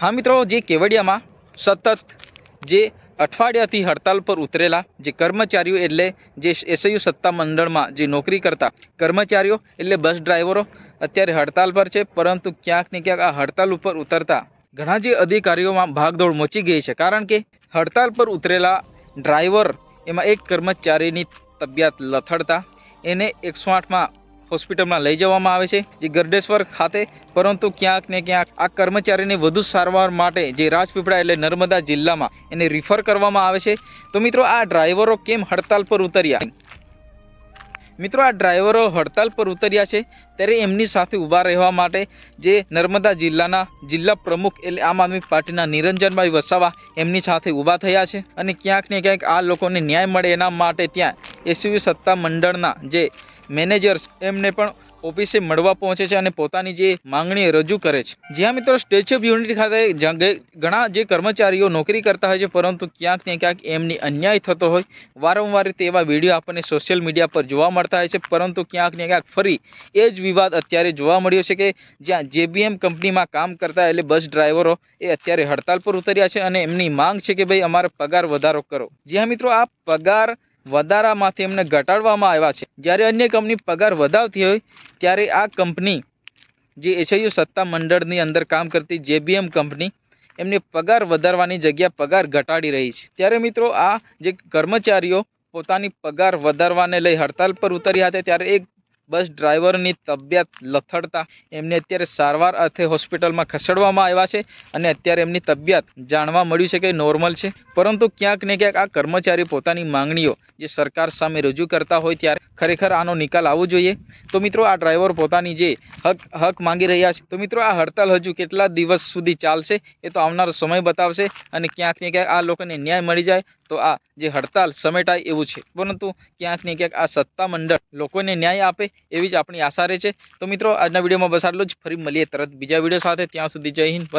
હા મિત્રો, જે કેવડિયામાં સતત જે અઠવાડિયાથી હડતાલ પર ઉતરેલા જે કર્મચારીઓ એટલે જે એસયુ સત્તા મંડળમાં જે નોકરી કરતા કર્મચારીઓ એટલે બસ ડ્રાઈવરો અત્યારે હડતાલ પર છે, પરંતુ ક્યાંક ને ક્યાંક આ હડતાલ ઉપર ઉતરતા ઘણા જે અધિકારીઓમાં ભાગદોડ મચી ગઈ છે. કારણ કે હડતાલ પર ઉતરેલા ડ્રાઈવર એમાં એક કર્મચારીની તબિયત લથડતા એને એકસો આઠમાં હોસ્પિટલમાં લઈ જવામાં આવે છે, જે ગરડેશ્વર ખાતે. પરંતુ ક્યાંક ને ક્યાંક આ કર્મચારીને વધુ સારવાર માટે જે રાજપીપળા એટલે નર્મદા જિલ્લામાં એને રિફર કરવામાં આવે છે. તો મિત્રો, આ ડ્રાઈવરો કેમ હડતાલ પર ઉતર્યા? મિત્રો, આ ડ્રાઈવરો હડતાલ પર ઉતર્યા છે ત્યારે એમની સાથે ઊભા રહેવા માટે જે નર્મદા જિલ્લાના જિલ્લા પ્રમુખ એટલે આમ આદમી પાર્ટીના નિરંજનભાઈ વસાવા એમની સાથે ઊભા થયા છે. અને ક્યાંક ને ક્યાંક આ લોકોને ન્યાય મળે એના માટે ત્યાં એસયુવી સત્તા મંડળના જે મેનેજર્સ એમને પણ ઓફિસે મળવા પહોંચે છે અને પોતાની જે માંગણી રજૂ કરે છે. જ્યાં મિત્રો સ્ટેચ્યુ ઓફ યુનિટી ખાતે ઘણા જે કર્મચારીઓ નોકરી કરતા હોય છે, પરંતુ ક્યાંક ને ક્યાંક એમની અન્યાય થતો હોય. વારંવાર તેવા વીડિયો આપણને સોશિયલ મીડિયા પર જોવા મળતા હોય છે, પરંતુ ક્યાંક ને ક્યાંક ફરી એ જ વિવાદ અત્યારે જોવા મળ્યો છે કે જ્યાં જેબીએમ કંપનીમાં કામ કરતા એટલે બસ ડ્રાઈવરો એ અત્યારે હડતાલ પર ઉતર્યા છે અને એમની માંગ છે કે ભાઈ અમારે પગાર વધારો કરો. જ્યાં મિત્રો, આ પગાર વધારામાંથી એમને ઘટાડવામાં આવ્યા છે. જ્યારે અન્ય કંપની પગાર વધાવતી હોય, ત્યારે આ કંપની, જે એસઆઈયુ સત્તા મંડળની અંદર કામ કરતી જેબીએમ કંપની, એમને પગાર વધારવાની જગ્યા પગાર ઘટાડી રહી છે. ત્યારે મિત્રો, આ જે કર્મચારીઓ પોતાની પગાર વધારવાને લઈ હડતાલ પર ઉતર્યા હતા ત્યારે એક બસ ડ્રાઈવરની તબિયત લથડતા એમને અત્યારે સારવાર અર્થે હોસ્પિટલમાં ખસેડવામાં આવ્યા છે અને અત્યારે એમની તબિયત જાણવા મળ્યું છે કે નોર્મલ છે. પરંતુ ક્યાંક ને ક્યાંક આ કર્મચારી પોતાની માંગણીઓ જે સરકાર સામે રજૂ કરતા હોય ત્યારે ખરેખર આનો નિકાલ આવવો જોઈએ. તો મિત્રો, આ ડ્રાઈવર પોતાની જે હક હક માંગી રહ્યા છે. તો મિત્રો, આ હડતાલ હજુ કેટલા દિવસ સુધી ચાલશે, એ તો આવનારો સમય બતાવશે અને ક્યાંક ને ક્યાંક આ લોકોને ન્યાય મળી જાય. તો આ જે હડતાલ સમેટાય એવું છે. પરંતુ ક્યાંક ને ક્યાંક આ સત્તા મંડળ લોકોને ન્યાય આપે એવી જ આપણી આશા રહે છે. તો મિત્રો, આજના વિડીયોમાં બસ જ. ફરી મળીએ તરત બીજા વીડિયો સાથે. ત્યાં સુધી જય હિન્દ